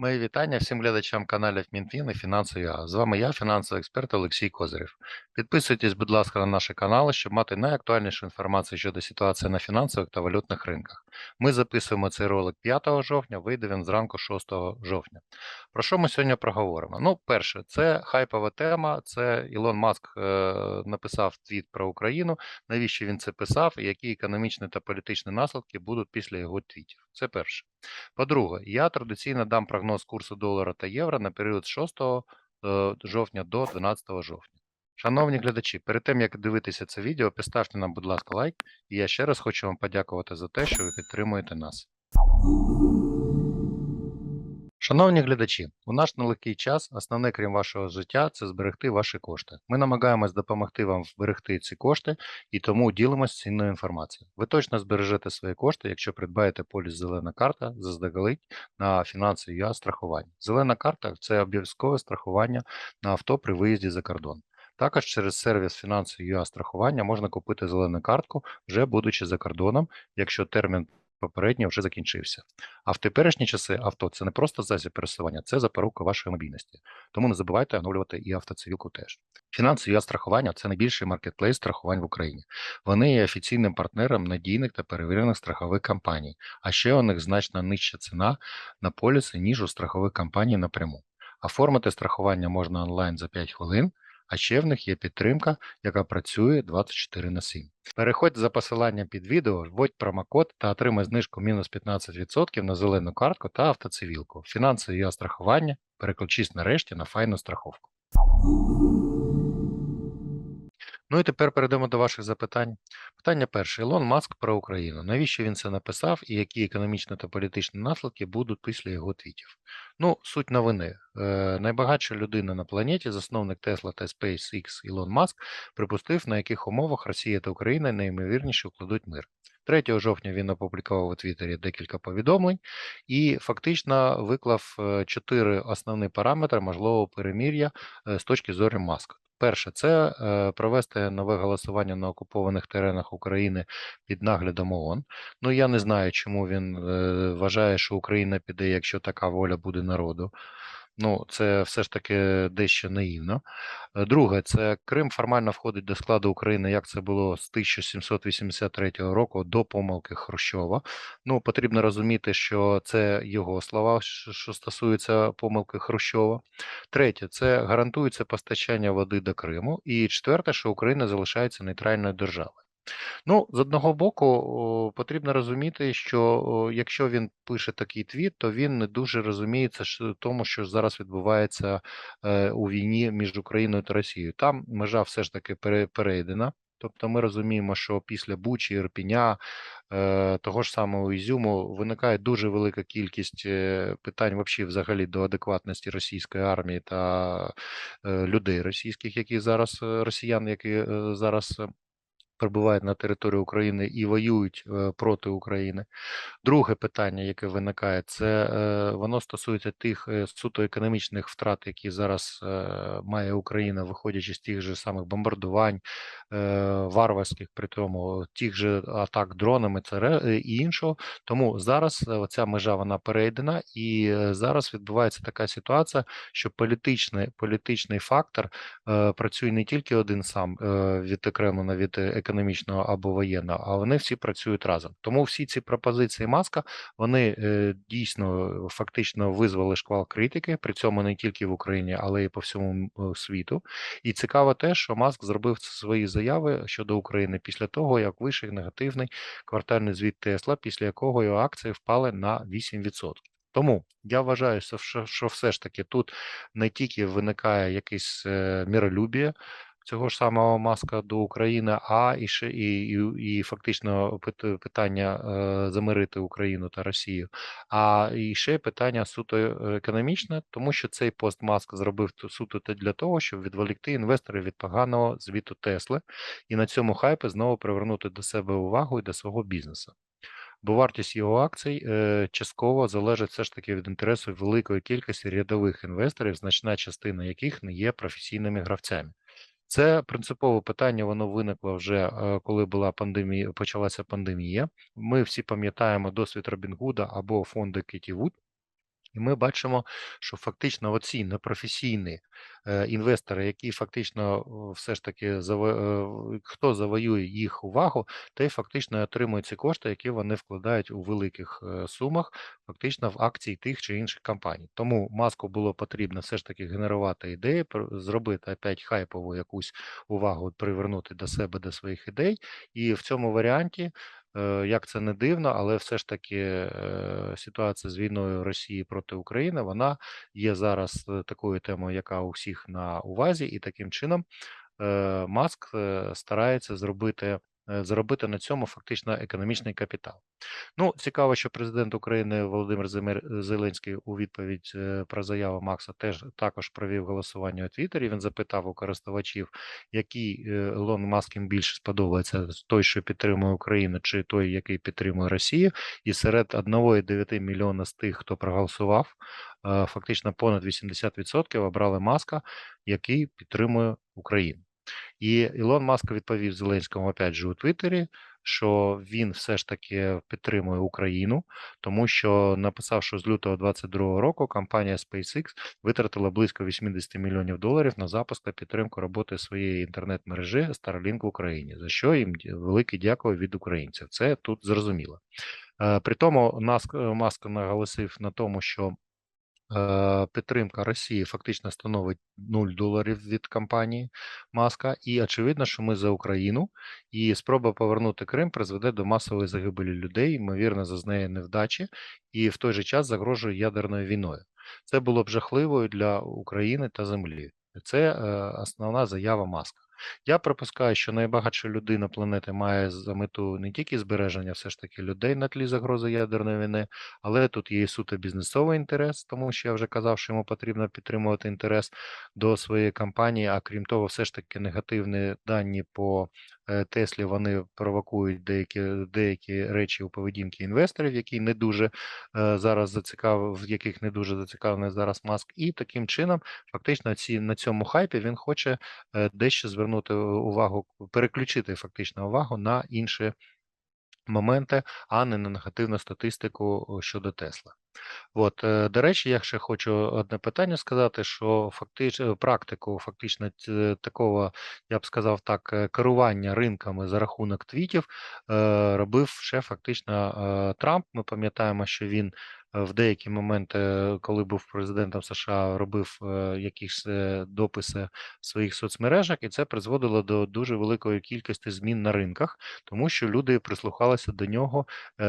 Мої вітання всім глядачам каналів Мінфін і Фінанси.ua. З вами я, фінансовий експерт Олексій Козирєв. Підписуйтесь, будь ласка, на наші канали, щоб мати найактуальнішу інформацію щодо ситуації на фінансових та валютних ринках. Ми записуємо цей ролик 5 жовтня, вийде він зранку 6 жовтня. Про що ми сьогодні проговоримо? Ну, перше, це хайпова тема. Це Ілон Маск е, написав твіт про Україну. Навіщо він це писав, і які економічні та політичні наслідки будуть після його твітів? Це перше. По-друге, я традиційно дам прогноз курсу долара та євро на період з 6 е, жовтня до 12 жовтня. Шановні глядачі, перед тим як дивитися це відео, поставте нам, будь ласка, лайк, і я ще раз хочу вам подякувати за те, що ви підтримуєте нас. Шановні глядачі, у наш нелегкий час основне, крім вашого життя, це зберегти ваші кошти. Ми намагаємось допомогти вам зберегти ці кошти і тому ділимось цінною інформацією. Ви точно збережете свої кошти, якщо придбаєте поліс Зелена карта заздалегідь на фінанси ЮА страхування. Зелена карта це обов'язкове страхування на авто при виїзді за кордон. Також через сервіс фінанси ЮА страхування можна купити зелену картку, вже будучи за кордоном, якщо термін попередньо вже закінчився. А в теперішні часи авто це не просто засіб пересування, це запорука вашої мобільності. Тому не забувайте оновлювати і автоцивілку теж. Фінанси ЮА страхування це найбільший маркетплейс страхувань в Україні. Вони є офіційним партнером надійних та перевірених страхових компаній, а ще у них значно нижча ціна на поліси, ніж у страхових компаній напряму. Оформити страхування можна онлайн за 5 хвилин. А ще в них є підтримка, яка працює 24 на 7. Переходь за посиланням під відео, вводь промокод та отримай знижку мінус 15% на зелену картку та автоцивілку. Фінанси і страхування. Переключись нарешті на файну страховку. Ну і тепер перейдемо до ваших запитань. Питання перше. Ілон Маск про Україну. Навіщо він це написав і які економічні та політичні наслідки будуть після його твітів? Ну, суть новини. Е, найбагатша людина на планеті, засновник Тесла та SpaceX Ілон Маск, припустив, на яких умовах Росія та Україна найімовірніше укладуть мир. 3 жовтня він опублікував у Твіттері декілька повідомлень і фактично виклав чотири основні параметри можливого перемір'я е, з точки зору Маска. Перше, це е, провести нове голосування на окупованих теренах України під наглядом ООН. Ну я не знаю, чому він е, вважає, що Україна піде, якщо така воля буде народу. Ну, це все ж таки дещо наївно. Е, друге, це Крим формально входить до складу України, як це було з 1783 року до помилки Хрущова. Ну, потрібно розуміти, що це його слова, що стосується помилки Хрущова. Третє, це гарантується постачання води до Криму. І четверте, що Україна залишається нейтральною державою. Ну, з одного боку, потрібно розуміти, що якщо він пише такий твіт, то він не дуже розуміється в тому, що зараз відбувається е, у війні між Україною та Росією. Там межа все ж таки перейдена. Тобто ми розуміємо, що після Бучі, Ірпіня, е, того ж самого Ізюму виникає дуже велика кількість е, питань взагалі до адекватності російської армії та людей російських, які зараз росіян, які зараз прибувають на територію України і воюють е, проти України. Друге питання, яке виникає, це е, воно стосується тих е, суто економічних втрат, які зараз має Україна, виходячи з тих же самих бомбардувань варварських, при тому тих же атак дронами, це і іншого. Тому зараз ця межа вона перейдена, і зараз відбувається така ситуація, що політичний політичний фактор працює не тільки один сам відокремлено від економічного, економічного або воєнного, а вони всі працюють разом. Тому всі ці пропозиції маска вони е, дійсно фактично визвали шквал критики, при цьому не тільки в Україні, але й по всьому е, світу. І цікаво те, що Маск зробив свої заяви щодо України після того, як вийшов негативний квартальний звіт Тесла, після якого його акції впали на 8%. Тому я вважаю, що, що все ж таки тут не тільки виникає якесь е, миролюбіє, цього ж самого маска до України, а і ще і, і, і фактично питання е, замирити Україну та Росію. А і ще питання суто е, економічне, тому що цей пост Маск зробив суто для того, щоб відволікти інвесторів від поганого звіту Тесли і на цьому хайпі знову привернути до себе увагу і до свого бізнесу. Бо вартість його акцій е, частково залежить все ж таки від інтересу великої кількості рядових інвесторів, значна частина яких не є професійними гравцями. Це принципове питання. Воно виникло вже е, коли була пандемія. Почалася пандемія. Ми всі пам'ятаємо досвід Робінгуда або фонду Кеті Вуд. І ми бачимо, що фактично оці непрофесійні е, інвестори, які фактично все ж таки е, хто завоює їх увагу, той фактично отримує ці кошти, які вони вкладають у великих е, сумах, фактично в акції тих чи інших компаній. Тому маску було потрібно все ж таки генерувати ідеї, зробити опять хайпову якусь увагу, привернути до себе до своїх ідей. І в цьому варіанті Як це не дивно, але все ж таки е, ситуація з війною Росії проти України вона є зараз е, такою темою, яка у всіх на увазі, і таким чином е, Маск е, старається зробити. Е, Заробити на цьому фактично економічний капітал. Ну, цікаво, що президент України Володимир Земер- Зеленський у відповідь е, про заяву Макса теж також провів голосування у Твіттері. Він запитав у користувачів, який е, Ілон Маск їм більше сподобається: той, що підтримує Україну, чи той, який підтримує Росію. І серед 1,9 мільйона з тих, хто проголосував, е, фактично понад 80% обрали Маска, який підтримує Україну. І Ілон Маск відповів Зеленському опять же у Твіттері, що він все ж таки підтримує Україну, тому що написав, що з лютого 2022 року компанія SpaceX витратила близько 80 мільйонів доларів на запуск та підтримку роботи своєї інтернет-мережі Starlink в Україні, за що їм велике дякую від українців. Це тут зрозуміло. Е, При тому Маск наголосив на тому, що Підтримка Росії фактично становить 0 доларів від компанії Маска, і очевидно, що ми за Україну, і спроба повернути Крим призведе до масової загибелі людей, ймовірно, зазнає невдачі, і в той же час загрожує ядерною війною. Це було б жахливою для України та землі. Це е, основна заява Маска. Я припускаю, що найбагатша людина планети має за мету не тільки збереження все ж таки людей на тлі загрози ядерної війни, але тут є і суто бізнесовий інтерес, тому що я вже казав, що йому потрібно підтримувати інтерес до своєї компанії. А крім того, все ж таки негативні дані по Теслі вони провокують деякі деякі речі у поведінки інвесторів, які не дуже е, зараз зацікавив, в яких не дуже зацікавлений зараз маск. І таким чином, фактично, ці на цьому хайпі він хоче е, дещо звернути увагу, переключити фактично увагу на інші моменти, а не на негативну статистику щодо Тесла. От, е, до речі, я ще хочу одне питання сказати, що фактично практику фактично такого, я б сказав так, е, керування ринками за рахунок твітів е, робив ще фактично е, Трамп. Ми пам'ятаємо, що він е, в деякі моменти, е, коли був президентом США, робив е, якісь е, дописи в своїх соцмережах, і це призводило до дуже великої кількості змін на ринках, тому що люди прислухалися до нього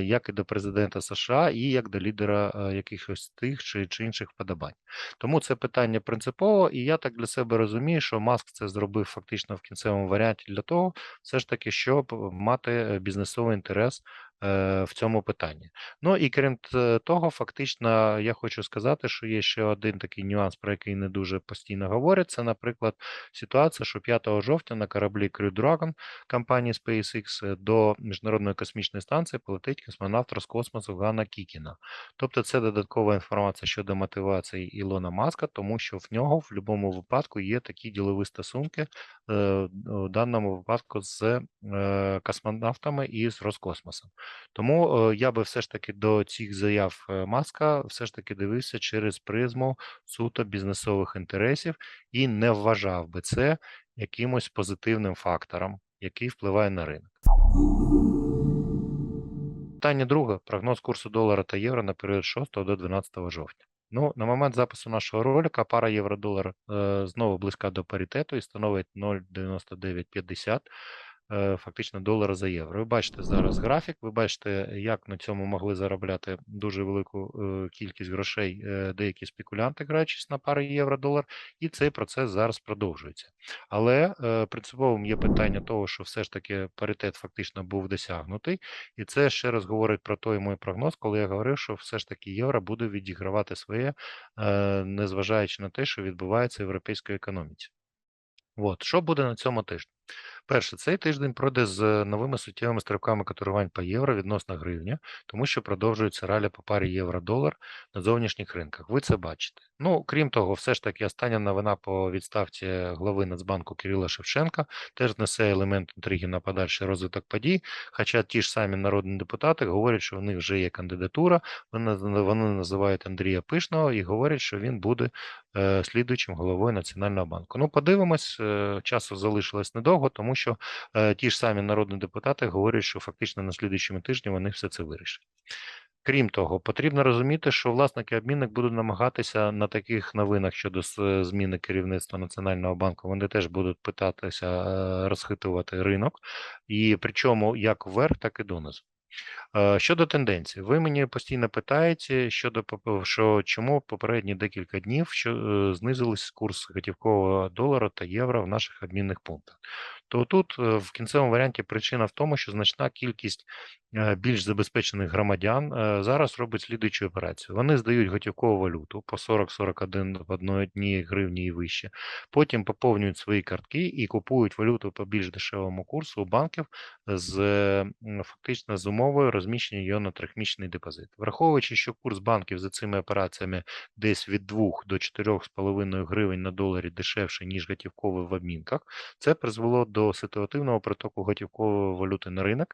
як і до президента США, і як до лідера якихось тих чи, чи інших вподобань. Тому це питання принципово, і я так для себе розумію, що Маск це зробив фактично в кінцевому варіанті для того, все ж таки, щоб мати бізнесовий інтерес в цьому питанні. Ну і крім того, фактично, я хочу сказати, що є ще один такий нюанс, про який не дуже постійно говорять. Це, наприклад, ситуація, що 5 жовтня на кораблі Crew Dragon компанії SpaceX е, до міжнародної космічної станції полетить космонавт Роскосмосу Ганна Кікіна. Тобто, це додаткова інформація щодо мотивації Ілона Маска, тому що в нього в будь-якому випадку є такі ділові стосунки е, у даному випадку з е, космонавтами і з Роскосмосом. Тому е, я би все ж таки до цих заяв е, Маска все ж таки дивився через призму суто бізнесових інтересів і не вважав би це якимось позитивним фактором, який впливає на ринок. Питання друге. Прогноз курсу долара та євро на період 6 до 12 жовтня. Ну, на момент запису нашого ролика пара євро-долар е, знову близька до паритету і становить 0,9950 е, фактично долара за євро. Ви бачите зараз графік, ви бачите, як на цьому могли заробляти дуже велику е, кількість грошей е, деякі спекулянти, граючись на пари євро-долар, і цей процес зараз продовжується. Але е, принциповим є питання того, що все ж таки паритет фактично був досягнутий, і це ще раз говорить про той мій прогноз, коли я говорив, що все ж таки євро буде відігравати своє, е, незважаючи на те, що відбувається в європейській економіці. От, що буде на цьому тижні? Перше, цей тиждень пройде з новими суттєвими стрибками котирувань по євро відносно гривня, тому що продовжується ралі по парі євро-долар на зовнішніх ринках. Ви це бачите. Ну, крім того, все ж таки остання новина по відставці глави Нацбанку Кирила Шевченка теж несе елемент інтриги на подальший розвиток подій. Хоча ті ж самі народні депутати говорять, що в них вже є кандидатура, вони, вони називають Андрія Пишного і говорять, що він буде е, слідуючим головою Національного банку. Ну, подивимось, е, часу залишилось недовго, тому що е, ті ж самі народні депутати говорять, що фактично на слідуючому тижні вони все це вирішать. Крім того, потрібно розуміти, що власники обмінник будуть намагатися на таких новинах щодо зміни керівництва Національного банку, вони теж будуть питатися е, розхитувати ринок, і причому як вверх, так і донизу. Е, Щодо тенденцій, ви мені постійно питаєте щодо що чому попередні декілька днів що е, знизились курс готівкового долара та євро в наших обмінних пунктах. То тут е, в кінцевому варіанті причина в тому, що значна кількість е, більш забезпечених громадян е, зараз робить слідуючу операцію. Вони здають готівкову валюту по 40-41 в одній гривні і вище. Потім поповнюють свої картки і купують валюту по більш дешевому курсу у банків з фактично з умовою розміщення її на трьохмісячний депозит. Враховуючи, що курс банків за цими операціями десь від 2 до 4,5 гривень на доларі дешевше, ніж готівковий в обмінках, це призвело до ситуативного притоку готівкової валюти на ринок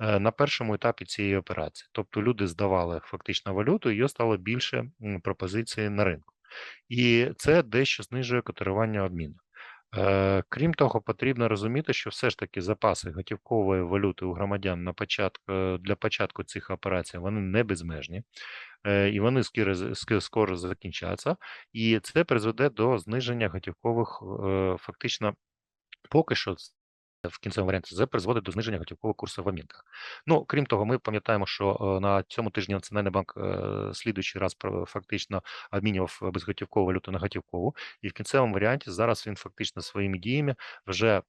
е, на першому етапі цієї операції. Тобто люди здавали фактично валюту, її стало більше пропозиції на ринку. І це дещо знижує котирування обміну. Е, Крім того, потрібно розуміти, що все ж таки запаси готівкової валюти у громадян на початку е, для початку цих операцій вони не безмежні, і вони скоро, закінчаться, і це призведе до зниження готівкових фактично поки що. В кінцевому варіанті це призводить до зниження готівкового курсу в обмінках. Ну крім того, ми пам'ятаємо, що е, на цьому тижні Національний банк е, слідуючий раз фактично обмінював безготівкову валюту на готівкову, і в кінцевому варіанті зараз він фактично своїми діями вже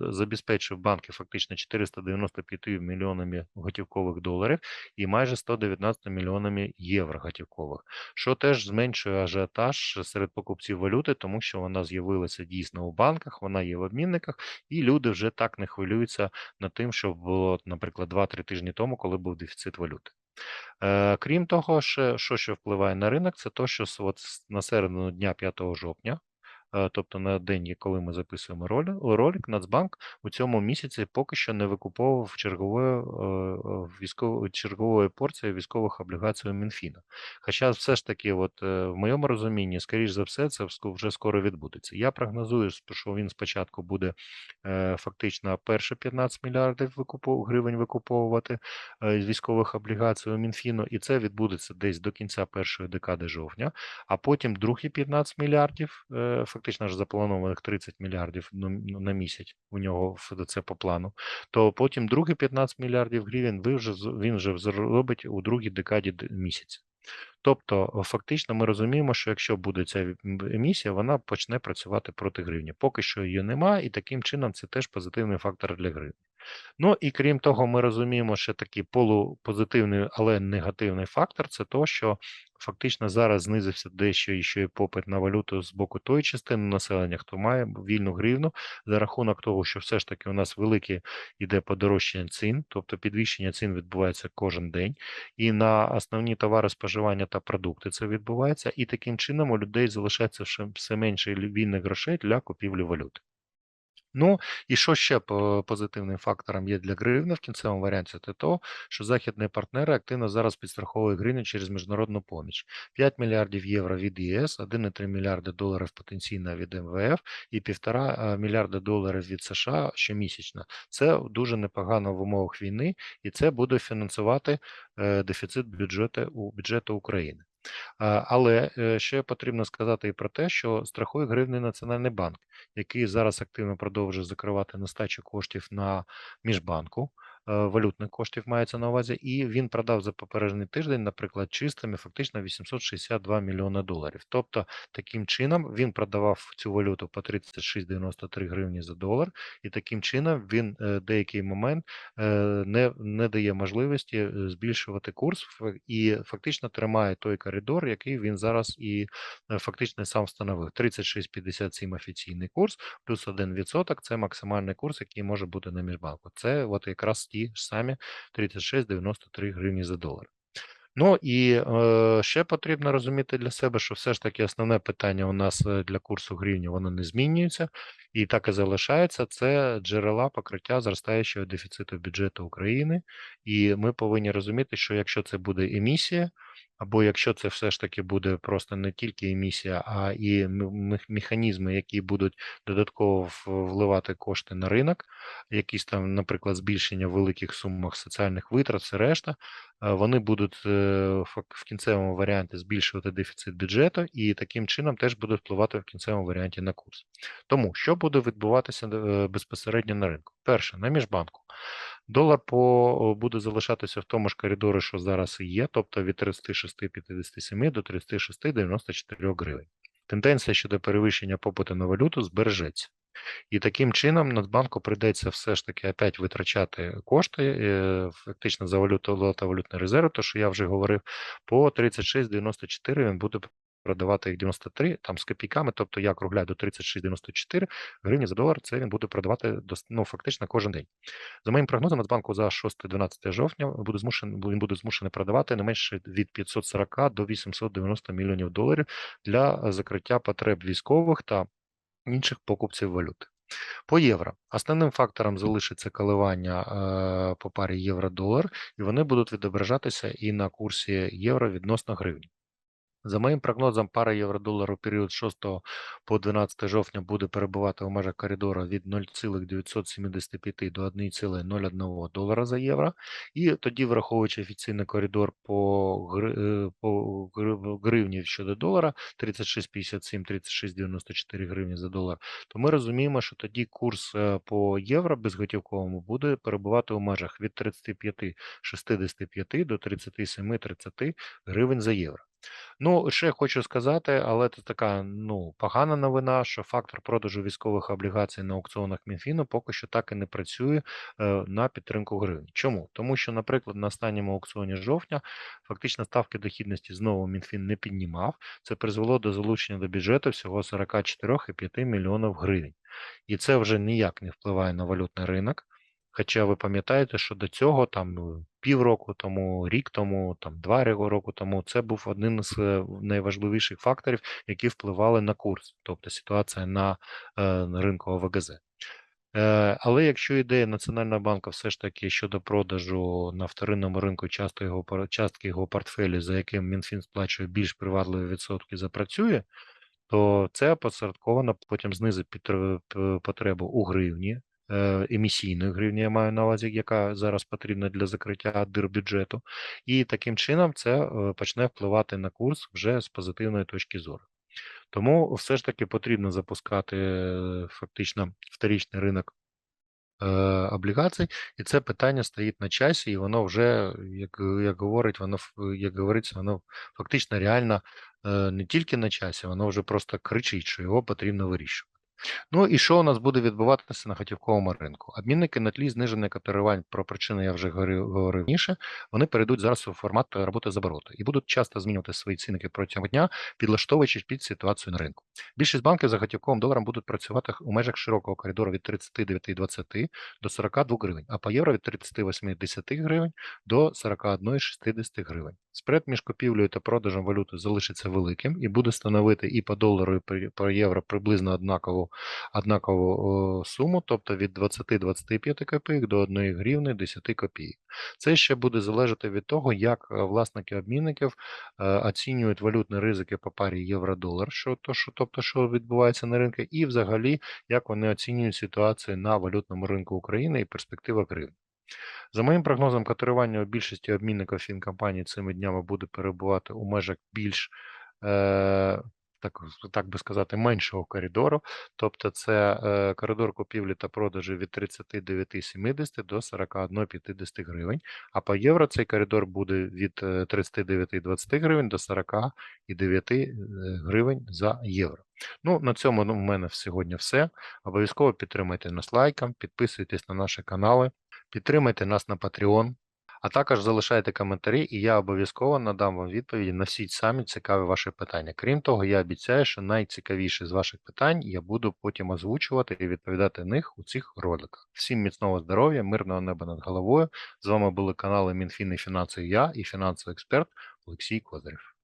забезпечив банки фактично 495 мільйонами готівкових доларів і майже 119 мільйонами євро готівкових, що теж зменшує ажіотаж серед покупців валюти, тому що вона з'явилася дійсно у банках, вона є в обмінниках, і люди вже так не хвилюються над тим, що було, наприклад, 2-3 тижні тому, коли був дефіцит валюти. Е, Крім того, що ще впливає на ринок, це то, що от на середину дня 5 жовтня, тобто на день, коли ми записуємо ролик, Нацбанк у цьому місяці поки що не викуповував чергової, е, е, військової чергової порції військових облігацій у Мінфіна. Хоча все ж таки, от е, в моєму розумінні, скоріш за все, це вже скоро відбудеться. Я прогнозую, що він спочатку буде е, фактично перші 15 мільярдів гривень викуповувати е, з військових облігацій у Мінфіну, і це відбудеться десь до кінця першої декади жовтня, а потім другі 15 мільярдів, е, фактично аж запланованих 30 мільярдів на місяць у нього це по плану, то потім другі 15 мільярдів гривень ви вже, він вже зробить у другій декаді місяця. Тобто, фактично, ми розуміємо, що якщо буде ця емісія, вона почне працювати проти гривні. Поки що її немає, і таким чином це теж позитивний фактор для гривні. Ну і крім того, ми розуміємо, що такий полупозитивний, але негативний фактор це то, що фактично зараз знизився дещо і ще й попит на валюту з боку тої частини населення, хто має вільну гривну, за рахунок того, що все ж таки у нас велике іде подорожчання цін, тобто підвищення цін відбувається кожен день, і на основні товари споживання та продукти це відбувається, і таким чином у людей залишається все менше вільних грошей для купівлі валюти. Ну і що ще по позитивним фактором є для гривни в кінцевому варіанті, це то, що західні партнери активно зараз підстраховують гривню через міжнародну поміч. 5 мільярдів євро від ЄС, 1,3 мільярди доларів потенційно від МВФ і 1,5 мільярда доларів від США щомісячно. Це дуже непогано в умовах війни, і це буде фінансувати е, дефіцит бюджету бюджету України. А, Але е, ще потрібно сказати і про те, що страхує гривний Національний банк, який зараз активно продовжує закривати нестачу коштів на міжбанку. Валютних коштів мається на увазі, і він продав за попередній тиждень, наприклад, чистими фактично 862 мільйони доларів. Тобто, таким чином він продавав цю валюту по 36,93 гривні за долар, і таким чином він е, деякий момент е, не, не дає можливості е, збільшувати курс і фактично тримає той коридор, який він зараз і е, фактично сам встановив. 36,57 офіційний курс, плюс 1% – це максимальний курс, який може бути на міжбанку. Це от якраз ті ж самі 36,93 гривні за долар. Ну і е, ще потрібно розуміти для себе, що все ж таки основне питання у нас е, для курсу гривні воно не змінюється і так і залишається. Це джерела покриття зростаючого дефіциту бюджету України. І ми повинні розуміти, що якщо це буде емісія, або якщо це все ж таки буде просто не тільки емісія, а і механізми, які будуть додатково вливати кошти на ринок, якісь там, наприклад, збільшення в великих сумах соціальних витрат, все решта, е, вони будуть е, в кінцевому варіанті збільшувати дефіцит бюджету і таким чином теж будуть впливати в кінцевому варіанті на курс. Тому що буде відбуватися е, безпосередньо на ринку? Перше, на міжбанку. Долар по буде залишатися в тому ж коридорі, що зараз і є, тобто від 36,57 до 36,94 гривень. Тенденція щодо перевищення попиту на валюту збережеться. І таким чином Нацбанку прийдеться все ж таки опять витрачати кошти, е, фактично за валюту та валютний резерв, то що я вже говорив, по 36,94 він буде продавати їх 93 там з копійками, тобто я округляю до 36,94 гривні за долар, це він буде продавати дос- ну, фактично кожен день. За моїм прогнозом, Нацбанку за 6-12 жовтня буде змушений, він буде змушений продавати не менше від 540 до 890 мільйонів доларів для закриття потреб військових та інших покупців валюти. По євро основним фактором залишиться коливання е, по парі євро-долар, і вони будуть відображатися і на курсі євро відносно гривні. За моїм прогнозом, пара євро-долар у період 6 по 12 жовтня буде перебувати у межах коридору від 0,975 до 1,01 долара за євро. І тоді, враховуючи офіційний коридор по, е, по гри- гривні щодо долара 36,57, 36,94 гривні за долар, то ми розуміємо, що тоді курс е, по євро безготівковому буде перебувати у межах від 35,65 до 37,30 гривень за євро. Ну, ще хочу сказати, але це така ну погана новина, що фактор продажу військових облігацій на аукціонах Мінфіну поки що так і не працює е, на підтримку гривні. Чому? Тому що, наприклад, на останньому аукціоні жовтня фактично ставки дохідності знову Мінфін не піднімав. Це призвело до залучення до бюджету всього 44,5 мільйонів гривень. І це вже ніяк не впливає на валютний ринок. Хоча ви пам'ятаєте, що до цього там ну, півроку тому, рік тому, там два ро- року тому, це був один з е, найважливіших факторів, які впливали на курс, тобто ситуація на, е, ринку ОВГЗ. Е, Але якщо ідея Національного банку все ж таки щодо продажу на вторинному ринку часто його частки його портфелю, за яким Мінфін сплачує більш привабливі відсотки, запрацює, то це опосередковано потім знизить потребу у гривні, емісійної гривні, я маю на увазі, яка зараз потрібна для закриття дир бюджету, і таким чином це е, почне впливати на курс вже з позитивної точки зору. Тому все ж таки потрібно запускати е, фактично вторічний ринок е, облігацій, і це питання стоїть на часі, і воно вже, як, як говорить, воно як говориться, воно фактично реально е, не тільки на часі, воно вже просто кричить, що його потрібно вирішувати. Ну і що у нас буде відбуватися на готівковому ринку? Обмінники на тлі знижених котирувань, про причини я вже говорив раніше, вони перейдуть зараз у формат роботи з обороту і будуть часто змінювати свої цінники протягом дня, підлаштовуючись під ситуацію на ринку. Більшість банків за готівковим доларом будуть працювати у межах широкого коридору від 39,20 до 42 гривень, а по євро від 38,10 гривень до 41,60 гривень. Спред між купівлею та продажем валюти залишиться великим і буде становити і по долару, і по- євро приблизно однакову, однакову суму, тобто від 20-25 копійок до 1 гривни 10 копійок. Це ще буде залежати від того, як е, власники обмінників е, оцінюють валютні ризики по парі євро-долар, що, то, що, тобто, що відбувається на ринку, і взагалі, як вони оцінюють ситуацію на валютному ринку України і перспектива гривні. За моїм прогнозом, котирування у більшості обмінників фінкомпаній цими днями буде перебувати у межах більш е, так, так би сказати, меншого коридору. Тобто це е, коридор купівлі та продажу від 39,70 до 41,50 гривень. А по євро цей коридор буде від е, 39,20 гривень до 49 е, гривень за євро. Ну, на цьому ну, в мене сьогодні все. Обов'язково підтримайте нас лайком, підписуйтесь на наші канали, підтримайте нас на Patreon. А також залишайте коментарі, і я обов'язково надам вам відповіді на всі самі цікаві ваші питання. Крім того, я обіцяю, що найцікавіші з ваших питань я буду потім озвучувати і відповідати них у цих роликах. Всім міцного здоров'я, мирного неба над головою. З вами були канали Мінфін і Фінанси я і фінансовий експерт Олексій Козирев.